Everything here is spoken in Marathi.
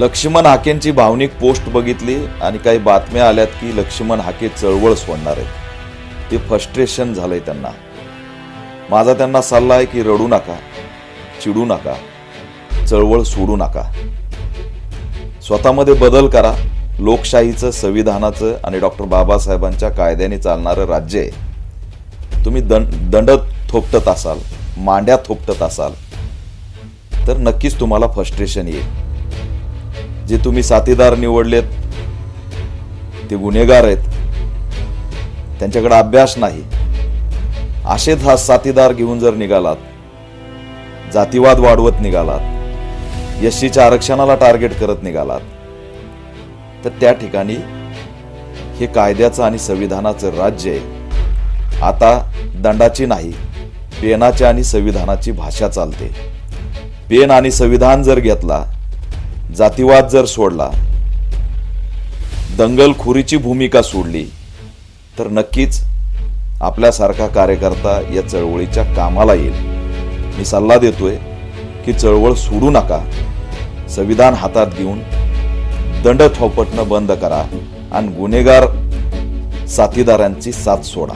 लक्ष्मण हाकेंची भावनिक पोस्ट बघितली आणि काही बातम्या आल्यात की लक्ष्मण हाके चळवळ सोडणार आहेत. ते फ्रस्ट्रेशन झालंय त्यांना. माझा त्यांना सल्ला आहे की रडू नका चिडू नका चळवळ सोडू नका. स्वतःमध्ये बदल करा. लोकशाहीचं संविधानाचं आणि डॉक्टर बाबासाहेबांच्या कायद्याने चालणारं राज्य आहे. तुम्ही दंड दंड थोपटत असाल मांड्या थोपटत असाल तर नक्कीच तुम्हाला फ्रस्ट्रेशन येईल. जे तुम्ही साथीदार निवडलेत ते गुन्हेगार आहेत. त्यांच्याकडे अभ्यास नाही. असेच हा साथीदार घेऊन जर निघालात जातीवाद वाढवत निघालात यशीच्या आरक्षणाला टार्गेट करत निघालात तर त्या ठिकाणी हे कायद्याचं आणि संविधानाचं राज्य आहे. आता दंडाची नाही पेनाची आणि संविधानाची भाषा चालते. पेन आणि संविधान जर घेतला जातीवाद जर सोडला दंगलखोरीची भूमिका सोडली तर नक्कीच आपल्यासारखा कार्यकर्ता या चळवळीच्या कामाला येईल. मी सल्ला देतोय की चळवळ सोडू नका संविधान हातात घेऊन दंड थोपटणं बंद करा आणि गुन्हेगार साथीदारांची साथ सोडा.